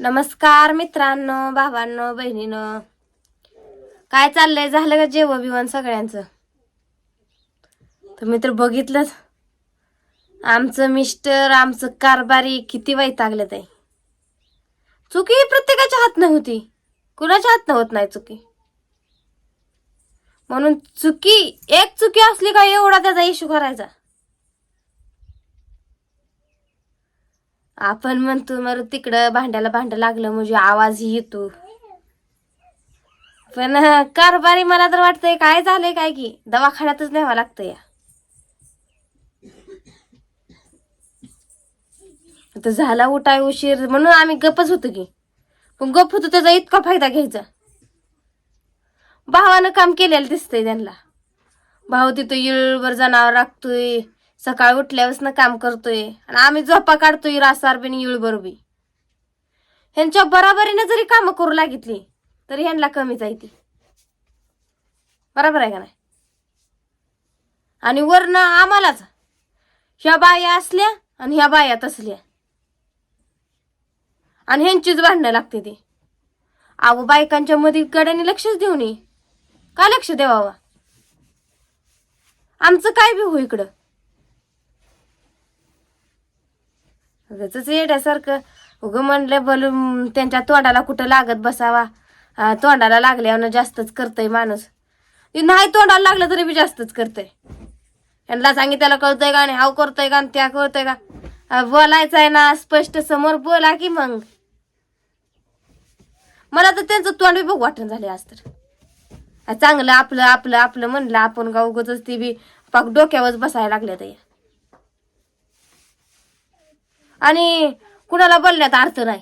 नमस्कार मित्रांनो भावांनो बहिणीनं. काय चाललंय? झालं का जेव बिवण सगळ्यांचं? तर बघितलंच आमचं मिस्टर आमचं कारभारी किती वैतागलं ते चुकी प्रत्येकाच्या हातनं होती कुणाच्या हातनं होत नाही चुकी. म्हणून चुकी एक चुकी असली का एवढा त्याचा इशू करायचा? आपण म्हणतो मग तिकडं भांड्याला भांड लागलं म्हणजे आवाजही येतो. पण कारभारी मला तर वाटतंय काय झालंय काय की दवाखान्यातच न्यावं लागतं या. तर झाला उठाय उशीर म्हणून आम्ही गपच होतो की. पण गप होतो त्याचा इतका फायदा घ्यायचा. भावानं काम केलेलं दिसतंय त्यांना. भाऊ तिथं येळवर जनावर राखतोय. सकाळी उठल्यापासून काम करतोय. आणि आम्ही झोपा काढतोय रासार बिन येळभर बी ह्यांच्या बराबरीने जरी कामं करू लागितली तरी ह्यांना कमीच आहे ती. बरोबर आहे का नाही? आणि वरनं आम्हालाच. ह्या बाया असल्या आणि ह्या बाया तसल्या. आणि ह्यांचीच भांडणं लागते ती. अहो बायकांच्या मध्ये गड्याने लक्षच देऊ नये. का लक्ष द्यावा आमचं काय बी हो इकडं? उगाचच येड्यासारखं उगं म्हणलं बोलून त्यांच्या तोंडाला कुठं लागत बसावा. तोंडाला लागल्यावर जास्तच करतय माणूस. नाही तोंडाला लागलं तरी बी जास्तच करतय. यांना सांगितलं त्याला कळतंय का आणि हाव करतोय का आणि त्या करतोय का? आ, बोलायचं आहे ना स्पष्ट समोर बोला की मग. मला तर त्यांचं तोंड बी बघ वाटण झाले आज तर. चांगलं आपलं आपलं आपलं म्हणलं आपण का उगच ती बी पाक डोक्यावर बसायला लागल्या त्या आणि कुणाला बोलण्यात अर्थ नाही.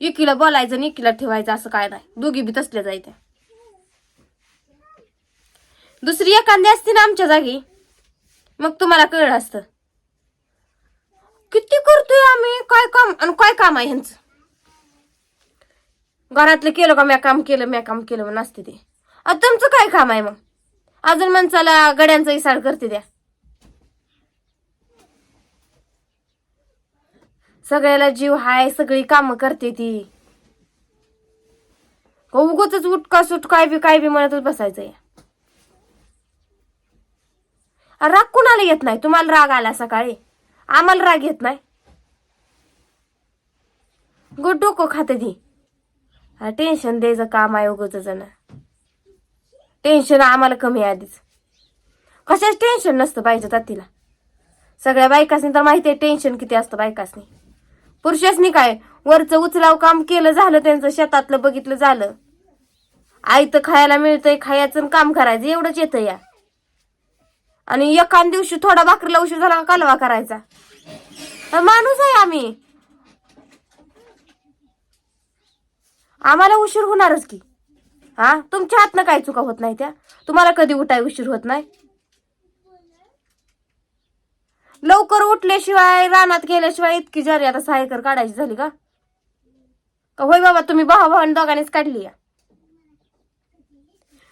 इकीला बोलायचं आणि एकीला ठेवायचं असं काय नाही. दोघी बी तसल्या जायच्या. दुसरी एखादी असती ना आमच्या जागी मग तुम्हाला कळलं असतं. किती करतोय आम्ही? काय काम आणि काय काम आहे ह्यांचं? घरातलं केलं का? म्या काम केलं म्या काम केलं म्हणून असते ते. आता तुमचं काय काम आहे मग? अजून माणसाला गड्यांचा इसाड करते द्या सगळ्याला जीव हाय सगळी कामं करते ती. उगच उठका सुट काय बी काय बी म्हणतच बसायचं राग कुणाला येत नाही? तुम्हाला राग आला सकाळी? आम्हाला राग येत नाही. गुड डोकं खाते ती. टेन्शन द्यायचं काम आहे उगच जण टेन्शन आम्हाला कमी आहे आधीच. कशाच टेन्शन नसतं पाहिजे तिला सगळ्या बायकासनी तर माहिती आहे टेन्शन किती असतं बायकासनी. पुरुषासनी काय? वरचं उचलाव काम केलं झालं त्यांचं शेतातलं बघितलं झालं. आयतं खायला मिळतंय खायचं आणि काम करायचं एवढंच येतं या. आणि एखाद दिवशी थोडा भाकरीला उशीर झाला का कालवा करायचा? माणूस आहे आम्ही. आम्हाला उशीर होणारच की. हा तुमच्या हातनं काय चुका होत नाही त्या? तुम्हाला कधी उठाय उशीर होत नाही? लवकर उठल्याशिवाय रानात गेल्याशिवाय इतकी जरी आता सायकर काढायची झाली का? का होय बाबा तुम्ही भावा भावाने दोघांनीच काढली या?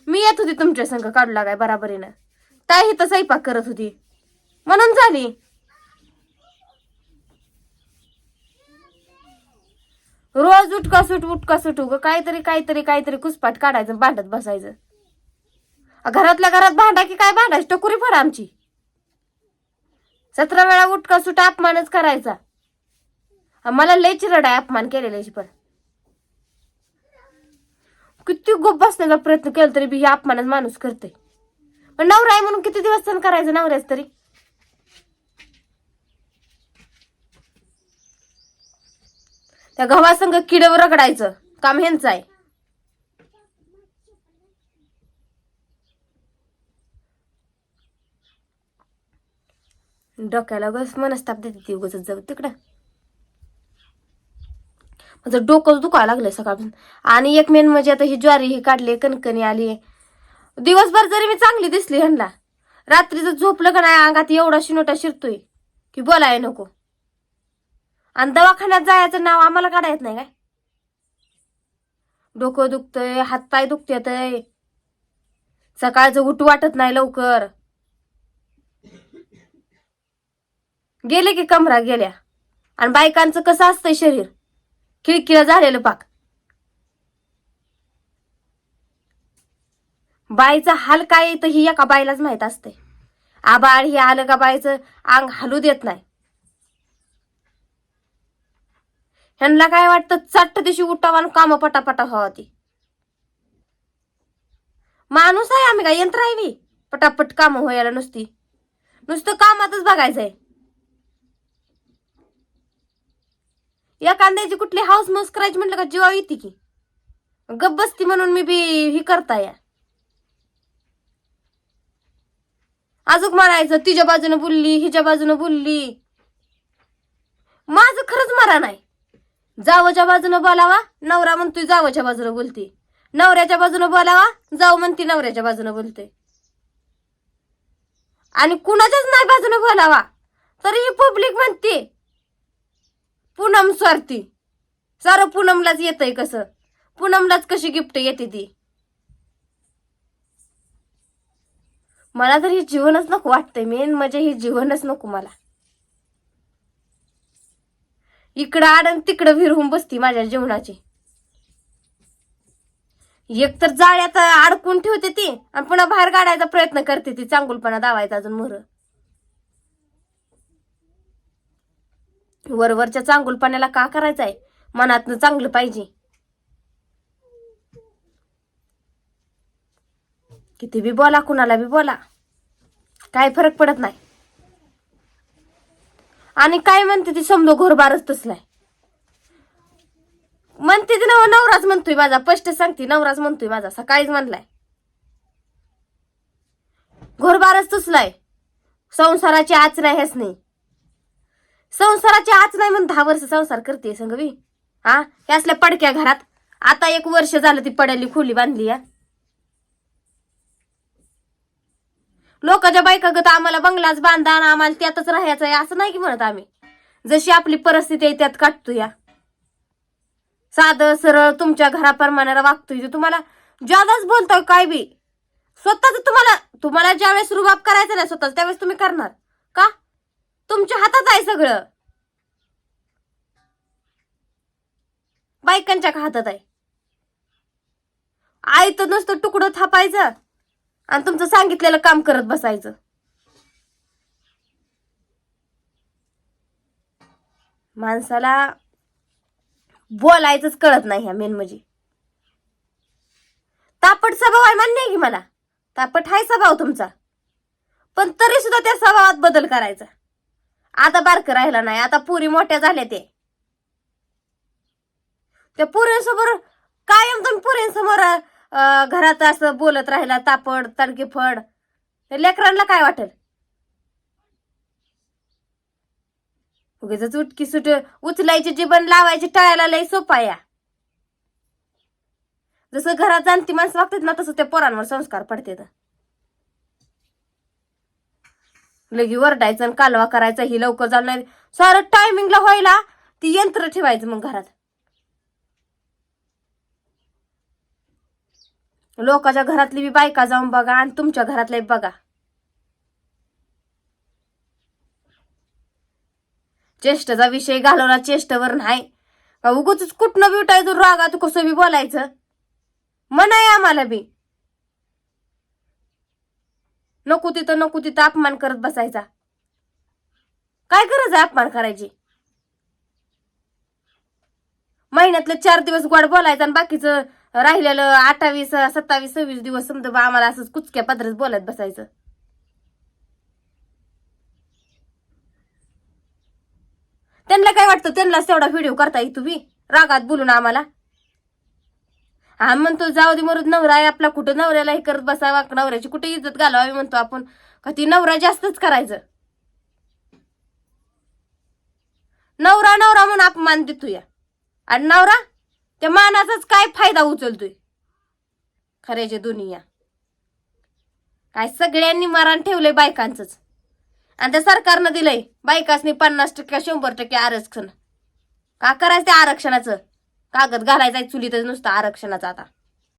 मी येत होती तुमच्या संग काढू लागाय बराबरीनं? ताई तर स्वयंपाक करत होती. म्हणून झाली. रोज उठका सुट उठका सुट उग काहीतरी काहीतरी काहीतरी कुसपाट काढायचं भांडत बसायचं. घरातल्या घरात भांडा की काय भांडायची? टकुरी फड आमची. सतरा वेळा उठका सुटा अपमानच करायचा. मला लय चिरड आहे अपमान केलेल्याची पण. किती गोप बसण्याचा प्रयत्न केला तरी बी हे अपमानच माणूस करते पण नवरा आहे म्हणून किती दिवस सण करायचं नवऱ्याच तरी? त्या गव्हासंग किडवर रगडायचं. काम ह्यांचं आहे. डोक्याला गस मनस्ताप देते ती उगच जाऊ तिकडं. माझं डोकंच दुखायला लागलंय सकाळपासून. आणि एक मेन म्हणजे आता ही ज्वारी ही काढली कणकणी आली. दिवसभर जरी मी चांगली दिसली ह्यांना रात्रीचं झोपलं का नाही अंगात एवढा शिनोटा शिरतोय की बोलाय नको. आणि दवाखान्यात जायचं नाव आम्हाला काढा येत नाही काय? डोकं दुखतंय हातपाय दुखतेत सकाळचं उठ वाटत नाही लवकर. गेले की कमरा गेल्या. आणि बायकांचं कसं असतंय शरीर? खिडकीला झालेलं पाक. बाईचा हाल काय आहे तर ही एका बाईलाच माहीत असते आबाळ हे आलं का बाईचं अंग हलू देत नाही. ह्यांना काय वाटतं? चट्ट दिवशी उठावा आणि कामं पटापटा व्हावं ती. माणूस आहे आम्ही काय यंत्र आहे मी? पटापट काम व्हायला नुसती. नुसतं कामातच बघायचंय. या कांद्याची कुठली हाऊस मौस करायची म्हटलं का जीवा येते की? गप बसती म्हणून मी बी ही करता या. अजून म्हणायचं तिच्या बाजूने बोलली हिच्या बाजूने बोलली. माझं खरंच मरा नाही. जावच्या बाजूनं बोलावा नवरा म्हणतोय जावच्या बाजूने बोलते. नवऱ्याच्या बाजूने बोलावा जाऊ म्हणते नवऱ्याच्या बाजूने बोलते. आणि कुणाच्याच नाही बाजूने बोलावा. तरी ही पब्लिक म्हणते पूनम स्वार्थी. सारं पूनमलाच येतंय कसं? पूनमलाच कशी गिफ्ट येते ती? मला तर हे जीवनच नको वाटतंय मेन म्हणजे हे जीवनच नको मला. इकडं आडन तिकडं विरहून बसती माझ्या जीवनाची. एक तर जाळ्यात अडकून ठेवते ती आणि पुन्हा बाहेर काढायचा प्रयत्न करते ती चांगुलपणा दावायचा अजून मोर. वरवरच्या चांगुलपणाला का करायचंय? मनातनं चांगलं पाहिजे. किती बी बोला कुणाला बी बोला. काय फरक पडत नाही. आणि काय म्हणते ती समजो घोरबारच तसलाय? म्हणते ती नव नवराज म्हणतोय माझा स्पष्ट सांगते नवराज म्हणतोय माझा सकाळीच म्हणलाय. घोरबारच तसलाय. संसाराची आच हेच नाही संसाराची आच नाही म्हणून दहा वर्ष संसार करते संगवी हा? हे असल्या पडक्या घरात. आता एक वर्ष झालं ती पडली खोली बांधली या लोकांच्या बायका गत आम्हाला बंगलाच बांधा आणि आम्हाला त्यातच राहायचं आहे असं नाही की म्हणत आम्ही. जशी आपली परिस्थिती आहे त्यात काढतो या साधं सरळ तुमच्या घराप्रमाणे वागतोय तुम्हाला जादाच बोलतोय काय बी. स्वतःच तुम्हाला तुम्हाला ज्यावेळेस रुबाब करायचा नाही स्वतःच त्यावेळेस तुम्ही करणार. तुमच्या हातात आहे सगळं. बायकांच्या का हातात आहे? आई तर नुसतं तुकडं थापायचं आणि तुमचं सांगितलेलं काम करत बसायचं. माणसाला बोलायचंच कळत नाही ह्या मेन म्हणजे. तापट स्वभाव आहे मान्य आहे की मला? तापट हाय स्वभाव तुमचा. पण तरी सुद्धा त्या स्वभावात बदल करायचा. आता बारक राहिला नाही आता पुरी मोठ्या झाल्या ते त्या पुऱ्यांसमोर कायम तुम्ही पुऱ्यांसमोर घरात असं बोलत राहिला तापड तडकी फड लेकरांना काय वाटेल? उगीच उटकी सुट उचलायची जीवन लावायची टाळायला लय सोपा या. जसं घरात जाणती माणसं वागतात ना तसं त्या पोरांवर संस्कार पडते लगी वरडायचं आणि कालवा करायचा ही लवकर झालं नाही. सारं टायमिंगला व्हायला ती यंत्र ठेवायचं मग घरात. लोकांच्या घरातली बी बायका जाऊन बघा आणि तुमच्या घरातल्या बघा. चेष्टाचा विषय घालवला चेष्टावर नाही. उगच कुठनं बी उठायचं रागा तू कसं बी बोलायचं? म्हणाय आम्हाला बी. नको तिथं नको तिथं अपमान करत बसायचा. काय गरज आहे अपमान करायची? महिन्यातले चार दिवस गोड बोलायचं आणि बाकीचं राहिलेलं अठ्ठावीस सत्तावीस सव्वीस दिवस समजा बा आम्हाला असंच कुचक्या पदरच बोलत बसायचं. त्यांना काय वाटतं? त्यांनाच तेवढा व्हिडिओ करता येईल तुम्ही? रागात बोलून आम्हाला. हा म्हणतो जाऊ दे मरुद नवरा आहे आपला कुठं नवऱ्याला हे करत बसावा नवऱ्याची कुठे इज्जत घालावी म्हणतो आपण. का ती नवरा जास्तच करायचं? नवरा नवरा म्हणून अपमान देतो या आणि नवरा त्या मानाचाच काय फायदा उचलतोय? खऱ्याचे दुनिया. काय सगळ्यांनी मारण ठेवलंय बायकांचंच. आणि त्या सरकारनं दिलंय बायकासनी पन्नास टक्के शंभर टक्के आरक्षण. का करायचं त्या आरक्षणाचं? कागद घालायचा चुलीतच नुसतं आरक्षणाचा आता.